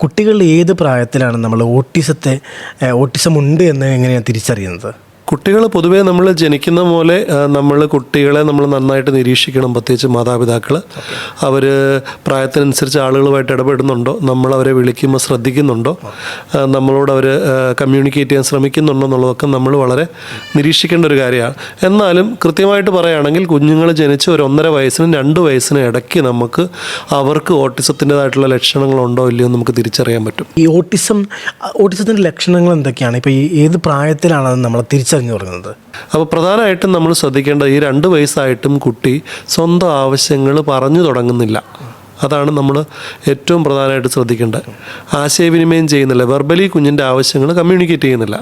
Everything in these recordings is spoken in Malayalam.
കുട്ടികളിൽ ഏത് പ്രായത്തിലാണ് നമ്മൾ ഓട്ടിസത്തെ ഓട്ടിസം ഉണ്ട് എന്ന് എങ്ങനെയാണ് തിരിച്ചറിയുന്നത്? കുട്ടികൾ പൊതുവേ നമ്മൾ ജനിക്കുന്ന പോലെ നമ്മൾ കുട്ടികളെ നമ്മൾ നന്നായിട്ട് നിരീക്ഷിക്കണം പ്രത്യേകിച്ച് മാതാപിതാക്കൾ അവർ പ്രായത്തിനനുസരിച്ച് ആളുകളുമായിട്ട് ഇടപെടുന്നുണ്ടോ? നമ്മൾ അവരെ വിളിക്കുമ്പോൾ ശ്രദ്ധിക്കുന്നുണ്ടോ നമ്മളോട് അവർ കമ്മ്യൂണിക്കേറ്റ് ചെയ്യാൻ ശ്രമിക്കുന്നുണ്ടോ എന്നുള്ളതൊക്കെ നമ്മൾ വളരെ നിരീക്ഷിക്കേണ്ട ഒരു കാര്യമാണ്. എന്നാലും കൃത്യമായിട്ട് പറയുകയാണെങ്കിൽ കുഞ്ഞുങ്ങൾ ജനിച്ച് ഒരു ഒന്നര വയസ്സിനും രണ്ട് വയസ്സിനും ഇടയ്ക്ക് നമുക്ക് അവർക്ക് ഓട്ടിസത്തിന്റെതായിട്ടുള്ള ലക്ഷണങ്ങളുണ്ടോ ഇല്ലയോ നമുക്ക് തിരിച്ചറിയാൻ പറ്റും. ഈ ഓട്ടിസം ഓട്ടിസത്തിന്റെ ലക്ഷണങ്ങൾ എന്തൊക്കെയാണ്? ഇപ്പോൾ ഈ ഏത് പ്രായത്തിലാണ് നമ്മൾ നമ്മൾ തിരിച്ചറിഞ്ഞു തുടങ്ങുന്നത് അപ്പോൾ പ്രധാനമായിട്ടും നമ്മൾ ശ്രദ്ധിക്കേണ്ട ഈ രണ്ട് വയസ്സായിട്ടും കുട്ടി സ്വന്തം ആവശ്യങ്ങൾ പറഞ്ഞു തുടങ്ങുന്നില്ല. അതാണ് നമ്മൾ ഏറ്റവും പ്രധാനമായിട്ട് ശ്രദ്ധിക്കേണ്ടത്. ആശയവിനിമയം ചെയ്യുന്നില്ല. വെർബലി കുഞ്ഞിന്റെ ആവശ്യങ്ങൾ കമ്മ്യൂണിക്കേറ്റ് ചെയ്യുന്നില്ല.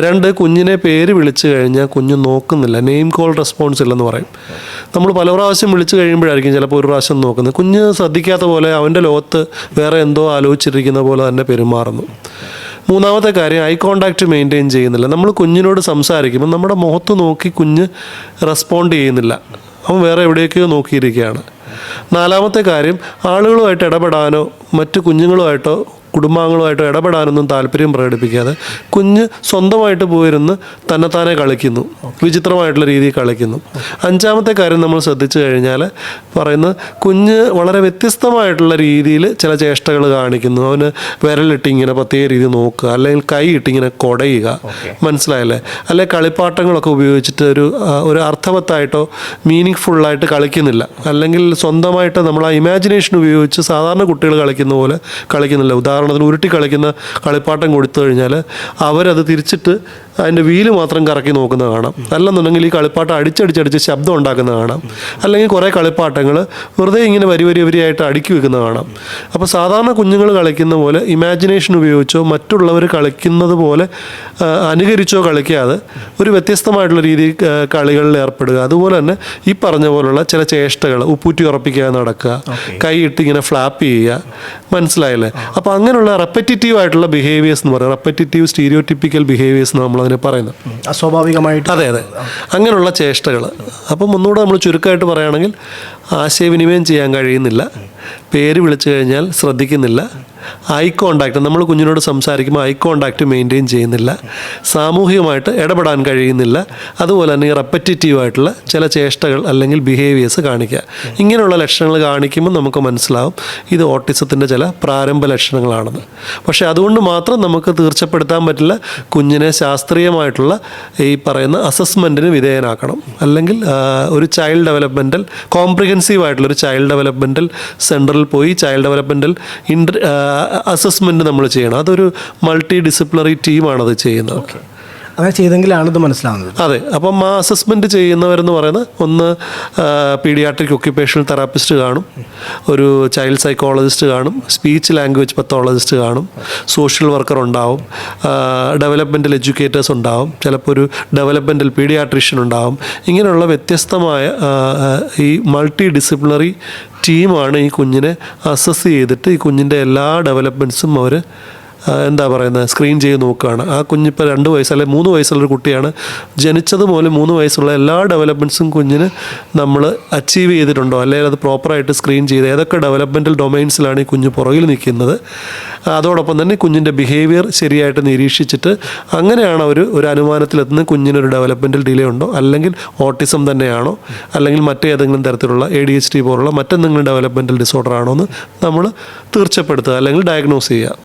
രണ്ട് കുഞ്ഞിനെ പേര് വിളിച്ചു കഴിഞ്ഞാൽ കുഞ്ഞ് നോക്കുന്നില്ല. നെയിം കോൾ റെസ്പോൺസ് ഇല്ലെന്ന് പറയും. നമ്മൾ പല പ്രാവശ്യം വിളിച്ചു കഴിയുമ്പോഴായിരിക്കും ചിലപ്പോൾ ഒരു പ്രാവശ്യം നോക്കുന്നത്. കുഞ്ഞ് ശ്രദ്ധിക്കാത്ത പോലെ അവന്റെ ലോകത്ത് വേറെ എന്തോ ആലോചിച്ചിരിക്കുന്ന പോലെ തന്നെ പെരുമാറുന്നു. മൂന്നാമത്തെ കാര്യം ഐ കോണ്ടാക്റ്റ് മെയിന്റെയിൻ ചെയ്യുന്നില്ല. നമ്മൾ കുഞ്ഞിനോട് സംസാരിക്കുമ്പോൾ നമ്മുടെ മുഖത്ത് നോക്കി കുഞ്ഞ് റെസ്പോണ്ട് ചെയ്യുന്നില്ല. അവൻ വേറെ എവിടെയൊക്കെയോ നോക്കിയിരിക്കുകയാണ്. നാലാമത്തെ കാര്യം ആളുകളുമായിട്ട് ഇടപെടാനോ മറ്റു കുഞ്ഞുങ്ങളുമായിട്ടോ കുടുംബാംഗങ്ങളുമായിട്ടോ ഇടപെടാനൊന്നും താല്പര്യം പ്രകടിപ്പിക്കാതെ കുഞ്ഞ് സ്വന്തമായിട്ട് പോയിരുന്ന് തന്നെത്താനെ കളിക്കുന്നു. വിചിത്രമായിട്ടുള്ള രീതിയിൽ കളിക്കുന്നു. അഞ്ചാമത്തെ കാര്യം നമ്മൾ ശ്രദ്ധിച്ചു കഴിഞ്ഞാൽ പറയുന്നത് കുഞ്ഞ് വളരെ വ്യത്യസ്തമായിട്ടുള്ള രീതിയിൽ ചില ചേഷ്ടകൾ കാണിക്കുന്നു. അവന് വിരലിട്ട് ഇങ്ങനെ പ്രത്യേക രീതി നോക്കുക അല്ലെങ്കിൽ കൈ ഇട്ടിങ്ങനെ കൊടയുക. മനസ്സിലായല്ലേ? അല്ലെ കളിപ്പാട്ടങ്ങളൊക്കെ ഉപയോഗിച്ചിട്ട് ഒരു ഒരു അർത്ഥവത്തായിട്ടോ മീനിങ് ഫുള്ളായിട്ട് കളിക്കുന്നില്ല. അല്ലെങ്കിൽ സ്വന്തമായിട്ട് നമ്മൾ ആ ഇമാജിനേഷൻ ഉപയോഗിച്ച് സാധാരണ കുട്ടികൾ കളിക്കുന്ന പോലെ കളിക്കുന്നില്ല. ഉദാഹരണത്തിന് ഉരുട്ടി കളിക്കുന്ന കളിപ്പാട്ടം കൊടുത്തു കഴിഞ്ഞാൽ അവരത് തിരിച്ചിട്ട് അതിന്റെ വീൽ മാത്രം കറക്കി നോക്കുന്നത് കാണാം. അല്ലെന്നുണ്ടെങ്കിൽ ഈ കളിപ്പാട്ടം അടിച്ചടിച്ചടിച്ച് ശബ്ദം ഉണ്ടാക്കുന്നത് കാണാം. അല്ലെങ്കിൽ കുറേ കളിപ്പാട്ടങ്ങൾ വെറുതെ ഇങ്ങനെ വരി വരി വരിയായിട്ട് അടുക്കി വെക്കുന്നത് കാണാം. അപ്പോൾ സാധാരണ കുഞ്ഞുങ്ങൾ കളിക്കുന്ന പോലെ ഇമാജിനേഷൻ ഉപയോഗിച്ചോ മറ്റുള്ളവർ കളിക്കുന്നത് പോലെ അനുകരിച്ചോ കളിക്കാതെ ഒരു വ്യത്യസ്തമായിട്ടുള്ള രീതിയിൽ ആ, കളികളിൽ ഏർപ്പെടുക. അതുപോലെ തന്നെ ഈ പറഞ്ഞ പോലുള്ള ചില ചേഷ്ടകൾ ഉപ്പൂറ്റി ഉറപ്പിക്കാതെ നടക്കുക കൈ ഇട്ട് ഇങ്ങനെ ഫ്ലാപ്പ് ചെയ്യുക. മനസ്സിലായില്ലേ? അപ്പോൾ അങ്ങനെയുള്ള റെപ്പറ്റേറ്റീവ് ആയിട്ടുള്ള ബിഹേവിയേഴ്സ് എന്ന് പറയും റെപ്പറ്റേറ്റീവ് സ്റ്റീരിയോടിപ്പിക്കൽ ബിഹേവിയേഴ്സ് എന്ന് നമ്മളതിനെ പറയുന്നത്. അസ്വാഭാവികമായിട്ട്. അതെ അതെ. അങ്ങനെയുള്ള ചേഷ്ടകൾ അപ്പം ഒന്നുകൂടെ നമ്മൾ ചുരുക്കമായിട്ട് പറയുകയാണെങ്കിൽ ആശയവിനിമയം ചെയ്യാൻ കഴിയുന്നില്ല. പേര് വിളിച്ചു കഴിഞ്ഞാൽ ശ്രദ്ധിക്കുന്നില്ല. ഐ കോണ്ടാക്ട് നമ്മൾ കുഞ്ഞിനോട് സംസാരിക്കുമ്പോൾ ഐ കോണ്ടാക്ട് മെയിന്റെയിൻ ചെയ്യുന്നില്ല. സാമൂഹികമായിട്ട് ഇടപെടാൻ കഴിയുന്നില്ല. അതുപോലെ തന്നെ റെപ്പറ്റേറ്റീവായിട്ടുള്ള ചില ചേഷ്ടകൾ അല്ലെങ്കിൽ ബിഹേവിയേഴ്സ് കാണിക്കുക. ഇങ്ങനെയുള്ള ലക്ഷണങ്ങൾ കാണിക്കുമ്പോൾ നമുക്ക് മനസ്സിലാവും ഇത് ഓട്ടിസത്തിന്റെ ചില പ്രാരംഭ ലക്ഷണങ്ങളാണെന്ന്. പക്ഷേ അതുകൊണ്ട് മാത്രം നമുക്ക് തീർച്ചപ്പെടുത്താൻ പറ്റില്ല. കുഞ്ഞിനെ ശാസ്ത്രീയമായിട്ടുള്ള ഈ പറയുന്ന അസസ്മെന്റിന് വിധേയനാക്കണം. അല്ലെങ്കിൽ ഒരു ചൈൽഡ് ഡെവലപ്മെന്റൽ കോംപ്രിഹെൻസീവ് ആയിട്ടുള്ള ഒരു ചൈൽഡ് ഡെവലപ്മെന്റൽ സെന്ററിൽ പോയി ചൈൽഡ് ഡെവലപ്മെന്റൽ ഇന്റർ അസസ്മെന്റ് നമ്മൾ ചെയ്യണം. അതൊരു മൾട്ടി ഡിസിപ്ലിനറി ടീമാണത് ചെയ്യുന്നത്. അങ്ങനെ ചെയ്തെങ്കിലാണ് ഇത് മനസ്സിലാവുന്നത്. അതെ അപ്പം ആ അസസ്മെന്റ് ചെയ്യുന്നവരെന്ന് പറയുന്നത് ഒന്ന് പീഡിയാട്രിക് ഒക്യുപ്പേഷണൽ തെറാപ്പിസ്റ്റ് കാണും ഒരു ചൈൽഡ് സൈക്കോളജിസ്റ്റ് കാണും സ്പീച്ച് ലാംഗ്വേജ് പത്തോളജിസ്റ്റ് കാണും സോഷ്യൽ വർക്കർ ഉണ്ടാവും ഡെവലപ്മെന്റൽ എഡ്യൂക്കേറ്റേഴ്സ് ഉണ്ടാവും ചിലപ്പോൾ ഒരു ഡെവലപ്മെന്റൽ പീഡിയാട്രീഷ്യൻ ഉണ്ടാവും. ഇങ്ങനെയുള്ള വ്യത്യസ്തമായ ഈ മൾട്ടി ഡിസിപ്ലിനറി ടീമാണ് ഈ കുഞ്ഞിനെ അസസ് ചെയ്തിട്ട് ഈ കുഞ്ഞിന്റെ എല്ലാ ഡെവലപ്മെന്റ്സും അവർ എന്താ പറയുന്നത്? സ്ക്രീൻ ചെയ്ത് നോക്കുകയാണ്. ആ കുഞ്ഞിപ്പോൾ രണ്ട് വയസ്സ് അല്ലെങ്കിൽ മൂന്ന് വയസ്സുള്ളൊരു കുട്ടിയാണ്. ജനിച്ചത് മുതൽ മൂന്ന് വയസ്സുള്ള എല്ലാ ഡെവലപ്മെന്റ്സും കുഞ്ഞിന് നമ്മൾ അച്ചീവ് ചെയ്തിട്ടുണ്ടോ? അല്ലെങ്കിൽ അത് പ്രോപ്പറായിട്ട് സ്ക്രീൻ ചെയ്ത് ഏതൊക്കെ ഡെവലപ്മെന്റൽ ഡൊമൈൻസിലാണ് ഈ കുഞ്ഞ് പുറകിൽ നിൽക്കുന്നത്? അതോടൊപ്പം തന്നെ കുഞ്ഞിന്റെ ബിഹേവിയർ ശരിയായിട്ട് നിരീക്ഷിച്ചിട്ട് അങ്ങനെയാണ് അവർ ഒരു അനുമാനത്തിലെത്തുന്ന കുഞ്ഞിനൊരു ഡെവലപ്മെന്റൽ ഡിലേ ഉണ്ടോ? അല്ലെങ്കിൽ ഓട്ടിസം തന്നെയാണോ? അല്ലെങ്കിൽ മറ്റേതെങ്കിലും തരത്തിലുള്ള എ ഡി എച്ച് ഡി പോലുള്ള മറ്റെന്തെങ്കിലും ഡെവലപ്മെന്റൽ ഡിസോർഡർ ആണോ എന്ന് നമ്മൾ തീർച്ചപ്പെടുത്തുക അല്ലെങ്കിൽ ഡയഗ്നോസ് ചെയ്യുക.